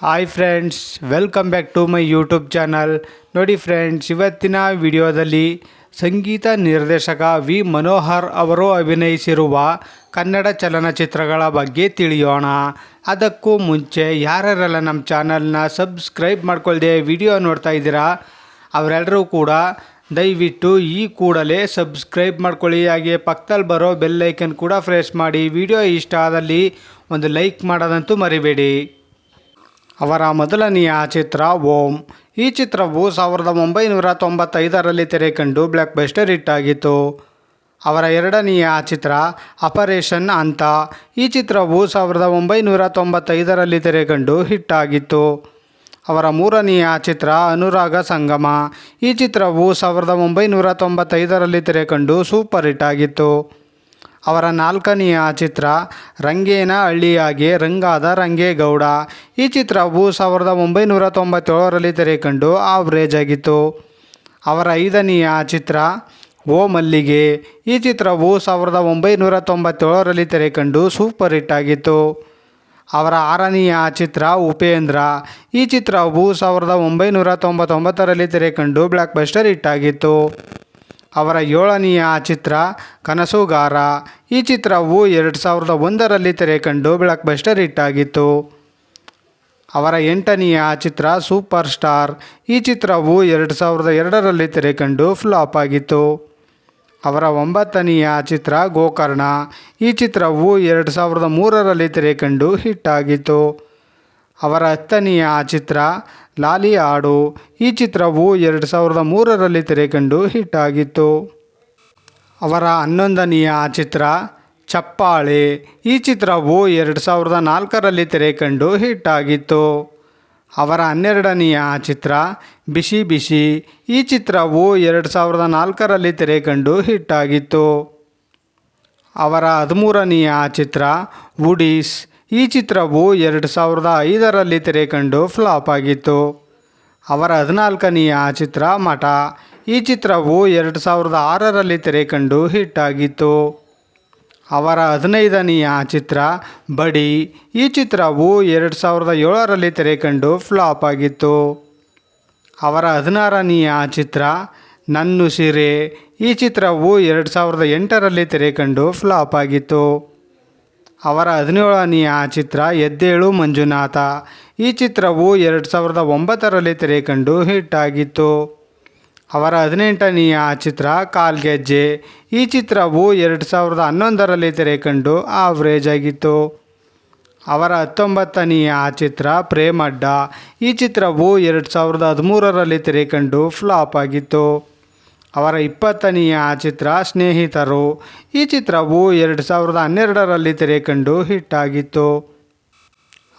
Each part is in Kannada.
Hi friends welcome back to my YouTube channel ನೋಡಿ ಫ್ರೆಂಡ್ಸ್ ಇವತ್ತಿನ ವಿಡಿಯೋದಲ್ಲಿ ಸಂಗೀತ ನಿರ್ದೇಶಕ ವಿ ಮನೋಹರ್ ಅವರು ಅಭಿನಯಿಸಿರುವ ಕನ್ನಡ ಚಲನಚಿತ್ರಗಳ ಬಗ್ಗೆ ತಿಳಿಯೋಣ. ಅದಕ್ಕೂ ಮುಂಚೆ ಯಾರ್ಯಾರೆಲ್ಲ ನಮ್ಮ ಚಾನಲ್ನ ಸಬ್ಸ್ಕ್ರೈಬ್ ಮಾಡ್ಕೊಳ್ದೆ ವಿಡಿಯೋ ನೋಡ್ತಾ ಇದ್ದೀರಾ, ಅವರೆಲ್ಲರೂ ಕೂಡ ದಯವಿಟ್ಟು ಈ ಕೂಡಲೇ ಸಬ್ಸ್ಕ್ರೈಬ್ ಮಾಡ್ಕೊಳ್ಳಿ. ಹಾಗೆ ಪಕ್ಕದಲ್ಲಿ ಬರೋ ಬೆಲ್ ಐಕನ್ ಕೂಡ ಪ್ರೆಸ್ ಮಾಡಿ. ವಿಡಿಯೋ ಇಷ್ಟ ಆದಲ್ಲಿ ಒಂದು ಲೈಕ್ ಮಾಡೋದಂತೂ ಮರಿಬೇಡಿ. ಅವರ ಮೊದಲನೆಯ ಚಿತ್ರ ಓಂ. ಈ ಚಿತ್ರವು ಸಾವಿರದ ಒಂಬೈನೂರ ತೊಂಬತ್ತೈದರಲ್ಲಿ ತೆರೆ ಕಂಡು ಬ್ಲ್ಯಾಕ್ ಬಸ್ಟರ್ ಹಿಟ್ ಆಗಿತ್ತು ಅವರ ಎರಡನೆಯ ಚಿತ್ರ ಆಪರೇಷನ್ ಅಂತ. ಈ ಚಿತ್ರವು ಸಾವಿರದ ಒಂಬೈನೂರ ತೊಂಬತ್ತೈದರಲ್ಲಿ ತೆರೆ ಕಂಡು ಹಿಟ್ ಆಗಿತ್ತು ಅವರ ಮೂರನೆಯ ಚಿತ್ರ ಅನುರಾಗ ಸಂಗಮ. ಈ ಚಿತ್ರವು ಸಾವಿರದ ಒಂಬೈನೂರ ತೊಂಬತ್ತೈದರಲ್ಲಿ ತೆರೆ ಕಂಡು ಸೂಪರ್ ಹಿಟ್ ಆಗಿತ್ತು. ಅವರ ನಾಲ್ಕನೆಯ ಚಿತ್ರ ರಂಗೇನ ಹಳ್ಳಿಯಾಗೆ ರಂಗಾದ ರಂಗೇಗೌಡ. ಈ ಚಿತ್ರವು ಸಾವಿರದ ಒಂಬೈನೂರ ತೊಂಬತ್ತೇಳರಲ್ಲಿ ತೆರೆ ಕಂಡು ಆವ್ರೇಜ್ ಆಗಿತ್ತು. ಅವರ ಐದನೆಯ ಚಿತ್ರ ಓ ಮಲ್ಲಿಗೆ. ಈ ಚಿತ್ರವು ಸಾವಿರದ ಒಂಬೈನೂರ ತೊಂಬತ್ತೇಳರಲ್ಲಿ ತೆರೆ ಕಂಡು ಸೂಪರ್ ಹಿಟ್ ಆಗಿತ್ತು. ಅವರ ಆರನೆಯ ಚಿತ್ರ ಉಪೇಂದ್ರ. ಈ ಚಿತ್ರವು ಸಾವಿರದ ಒಂಬೈನೂರ ತೊಂಬತ್ತೊಂಬತ್ತರಲ್ಲಿ ತೆರೆ ಕಂಡು ಬ್ಲ್ಯಾಕ್ ಬಸ್ಟರ್ ಹಿಟ್ ಆಗಿತ್ತು. ಅವರ ಏಳನೆಯ ಚಿತ್ರ ಕನಸುಗಾರ. ಈ ಚಿತ್ರವು ಎರಡು ಸಾವಿರದ ಒಂದರಲ್ಲಿ ತೆರೆ ಕಂಡು ಬ್ಲಾಕ್ ಬಸ್ಟರ್ ಹಿಟ್ ಆಗಿತ್ತು ಅವರ ಎಂಟನೆಯ ಚಿತ್ರ ಸೂಪರ್ ಸ್ಟಾರ್. ಈ ಚಿತ್ರವು ಎರಡು ಸಾವಿರದ ಎರಡರಲ್ಲಿ ತೆರೆ ಕಂಡು ಫ್ಲಾಪ್ ಆಗಿತ್ತು ಅವರ ಒಂಬತ್ತನೆಯ ಚಿತ್ರ ಗೋಕರ್ಣ. ಈ ಚಿತ್ರವು ಎರಡು ಸಾವಿರದ ಮೂರರಲ್ಲಿ ತೆರೆ ಕಂಡು ಹಿಟ್ ಆಗಿತ್ತು ಅವರ ಹತ್ತನೆಯ ಚಿತ್ರ ಲಾಲಿ ಹಾಡು. ಈ ಚಿತ್ರವು ಎರಡು ಸಾವಿರದ ಮೂರರಲ್ಲಿ ತೆರೆ ಕಂಡು ಹಿಟ್ ಆಗಿತ್ತು. ಅವರ ಹನ್ನೊಂದನೆಯ ಚಿತ್ರ ಚಪ್ಪಾಳೆ. ಈ ಚಿತ್ರವು ಎರಡು ಸಾವಿರದ ನಾಲ್ಕರಲ್ಲಿ ತೆರೆ ಕಂಡು ಹಿಟ್ ಆಗಿತ್ತು. ಅವರ ಹನ್ನೆರಡನೆಯ ಚಿತ್ರ ಬಿಸಿ ಬಿಸಿ. ಈ ಚಿತ್ರವು ಎರಡು ಸಾವಿರದ ನಾಲ್ಕರಲ್ಲಿ ತೆರೆ ಕಂಡು ಹಿಟ್ ಆಗಿತ್ತು. ಅವರ ಹದಿಮೂರನೆಯ ಚಿತ್ರ ವುಡೀಸ್. ಈ ಚಿತ್ರವು ಎರಡು ಸಾವಿರದ ಐದರಲ್ಲಿ ತೆರೆ ಕಂಡು ಫ್ಲಾಪ್ ಆಗಿತ್ತು. ಅವರ ಹದಿನಾಲ್ಕನೆಯ ಚಿತ್ರ ಮಠ. ಈ ಚಿತ್ರವು ಎರಡು ಸಾವಿರದ ಆರರಲ್ಲಿ ತೆರೆ ಕಂಡು ಹಿಟ್ ಆಗಿತ್ತು. ಅವರ ಹದಿನೈದನೆಯ ಚಿತ್ರ ಬಡಿ. ಈ ಚಿತ್ರವು ಎರಡು ಸಾವಿರದ ಏಳರಲ್ಲಿ ತೆರೆ ಕಂಡು ಫ್ಲಾಪ್ ಆಗಿತ್ತು. ಅವರ ಹದಿನಾರನೆಯ ಚಿತ್ರ ನನ್ನುಸಿರೆ ಈ ಚಿತ್ರವು ಎರಡು ಸಾವಿರದ ಎಂಟರಲ್ಲಿ ತೆರೆ ಕಂಡು ಫ್ಲಾಪ್ ಆಗಿತ್ತು. ಅವರ ಹದಿನೇಳನೆಯ ಚಿತ್ರ ಎದ್ದೇಳು ಮಂಜುನಾಥ. ಈ ಚಿತ್ರವು ಎರಡು ಸಾವಿರದ ಒಂಬತ್ತರಲ್ಲಿ ತೆರೆ ಕಂಡು ಹಿಟ್ ಆಗಿತ್ತು. ಅವರ ಹದಿನೆಂಟನೆಯ ಚಿತ್ರ ಕಾಲ್ಗೆಜ್ಜೆ ಈ ಚಿತ್ರವು ಎರಡು ಸಾವಿರದ ಹನ್ನೊಂದರಲ್ಲಿ ತೆರೆ ಕಂಡು ಆವ್ರೇಜ್ ಆಗಿತ್ತು. ಅವರ ಹತ್ತೊಂಬತ್ತನೆಯ ಚಿತ್ರ ಪ್ರೇಮಡ್ಡ. ಈ ಚಿತ್ರವು ಎರಡು ಸಾವಿರದ ಹದಿಮೂರರಲ್ಲಿ ತೆರೆ ಕಂಡು ಫ್ಲಾಪ್ ಆಗಿತ್ತು. ಅವರ ಇಪ್ಪತ್ತನೆಯ ಚಿತ್ರ ಸ್ನೇಹಿತರು. ಈ ಚಿತ್ರವು ಎರಡು ಸಾವಿರದ ಹನ್ನೆರಡರಲ್ಲಿ ತೆರೆ ಕಂಡು ಹಿಟ್ ಆಗಿತ್ತು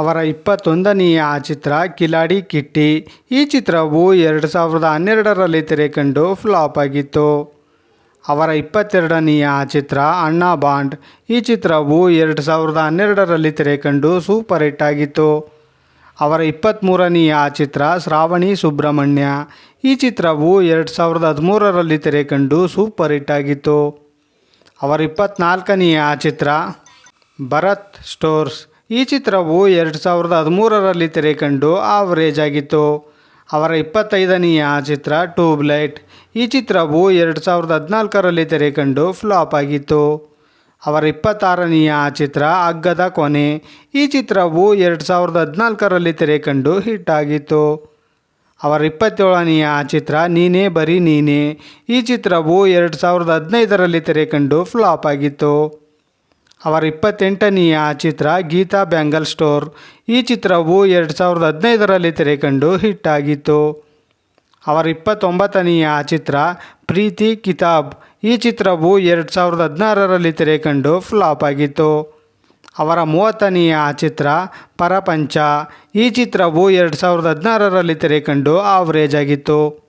ಅವರ ಇಪ್ಪತ್ತೊಂದನೆಯ ಚಿತ್ರ ಕಿಲಾಡಿ ಕಿಟ್ಟಿ. ಈ ಚಿತ್ರವು ಎರಡು ಸಾವಿರದ ಹನ್ನೆರಡರಲ್ಲಿ ತೆರೆ ಕಂಡು ಫ್ಲಾಪ್ ಆಗಿತ್ತು. ಅವರ ಇಪ್ಪತ್ತೆರಡನೆಯ ಚಿತ್ರ ಅಣ್ಣಾ ಬಾಂಡ್. ಈ ಚಿತ್ರವು ಎರಡು ಸಾವಿರದ ಹನ್ನೆರಡರಲ್ಲಿ ತೆರೆ ಕಂಡು ಸೂಪರ್ ಹಿಟ್ ಆಗಿತ್ತು. ಅವರ ಇಪ್ಪತ್ತ್ಮೂರನೆಯ ಚಿತ್ರ ಶ್ರಾವಣಿ ಸುಬ್ರಹ್ಮಣ್ಯ. ಈ ಚಿತ್ರವು ಎರಡು ಸಾವಿರದ ಹದಿಮೂರರಲ್ಲಿ ತೆರೆ ಕಂಡು ಸೂಪರ್ ಹಿಟ್ ಆಗಿತ್ತು. ಅವರ ಇಪ್ಪತ್ತ್ನಾಲ್ಕನೆಯ ಚಿತ್ರ ಭರತ್ ಸ್ಟೋರ್ಸ್. ಈ ಚಿತ್ರವು ಎರಡು ಸಾವಿರದ ಹದಿಮೂರರಲ್ಲಿ ತೆರೆ ಕಂಡು ಆವರೇಜ್ ಆಗಿತ್ತು. ಅವರ ಇಪ್ಪತ್ತೈದನೆಯ ಚಿತ್ರ ಟ್ಯೂಬ್ಲೈಟ್. ಈ ಚಿತ್ರವು ಎರಡು ಸಾವಿರದ ಹದಿನಾಲ್ಕರಲ್ಲಿ ತೆರೆ ಕಂಡು ಫ್ಲಾಪ್ ಆಗಿತ್ತು. ಅವರ ಇಪ್ಪತ್ತಾರನೆಯ ಚಿತ್ರ ಅಗ್ಗದ ಕೊನೆ. ಈ ಚಿತ್ರವು ಎರಡು ಸಾವಿರದ ಹದಿನಾಲ್ಕರಲ್ಲಿ ತೆರೆ ಕಂಡು ಹಿಟ್ ಆಗಿತ್ತು. ಅವರ ಇಪ್ಪತ್ತೇಳನೆಯ ಚಿತ್ರ ನೀನೇ ಬರೀ ನೀನೇ. ಈ ಚಿತ್ರವು ಎರಡು ಸಾವಿರದ ಹದಿನೈದರಲ್ಲಿ ತೆರೆ ಕಂಡು ಫ್ಲಾಪ್ ಆಗಿತ್ತು. ಅವರ ಇಪ್ಪತ್ತೆಂಟನೆಯ ಚಿತ್ರ ಗೀತಾ ಬ್ಯಾಂಗಲ್ ಸ್ಟೋರ್. ಈ ಚಿತ್ರವು ಎರಡು ಸಾವಿರದ ಹದಿನೈದರಲ್ಲಿ ತೆರೆ ಕಂಡು ಹಿಟ್ ಆಗಿತ್ತು. ಅವರ ಇಪ್ಪತ್ತೊಂಬತ್ತನೆಯ ಚಿತ್ರ ಪ್ರೀತಿ ಕಿತಾಬ್. ಈ ಚಿತ್ರವು ಎರಡು ಸಾವಿರದ ಹದಿನಾರರಲ್ಲಿ ತೆರೆ ಕಂಡು ಫ್ಲಾಪ್ ಆಗಿತ್ತು. ಅವರ ಮೂವತ್ತನೆಯ ಚಿತ್ರ ಪರಪಂಚ. ಈ ಚಿತ್ರವು ಎರಡು ಸಾವಿರದ ಹದಿನಾರರಲ್ಲಿ ತೆರೆ ಕಂಡು ಆವ್ರೇಜ್ ಆಗಿತ್ತು.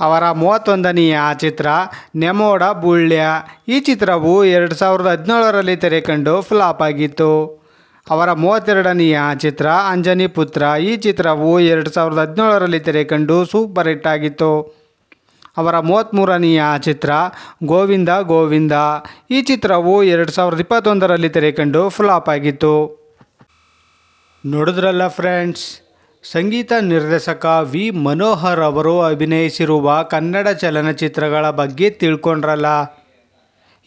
ಅವರ ಮೂವತ್ತೊಂದನೆಯ ಚಿತ್ರ ನೆಮೋಡ ಬುಳ್ಯ ಈ ಚಿತ್ರವು ಎರಡು ಸಾವಿರದ ಹದಿನೇಳರಲ್ಲಿ ತೆರೆ ಕಂಡು ಫ್ಲಾಪ್ ಆಗಿತ್ತು. ಅವರ ಮೂವತ್ತೆರಡನೆಯ ಚಿತ್ರ ಅಂಜನಿ ಪುತ್ರ. ಈ ಚಿತ್ರವು ಎರಡು ಸಾವಿರದ ಹದಿನೇಳರಲ್ಲಿ ತೆರೆ ಕಂಡು ಸೂಪರ್ ಹಿಟ್ ಆಗಿತ್ತು. ಅವರ ಮೂವತ್ತ್ಮೂರನೆಯ ಚಿತ್ರ ಗೋವಿಂದ ಗೋವಿಂದ. ಈ ಚಿತ್ರವು ಎರಡು ಸಾವಿರದ ಇಪ್ಪತ್ತೊಂದರಲ್ಲಿ ತೆರೆ ಕಂಡು ಫ್ಲಾಪ್ ಆಗಿತ್ತು. ನೋಡಿದ್ರಲ್ಲ ಫ್ರೆಂಡ್ಸ್, ಸಂಗೀತ ನಿರ್ದೇಶಕ ವಿ. ಮನೋಹರ್ ಅವರು ಅಭಿನಯಿಸಿರುವ ಕನ್ನಡ ಚಲನಚಿತ್ರಗಳ ಬಗ್ಗೆ ತಿಳ್ಕೊಂಡ್ರಲ್ಲ.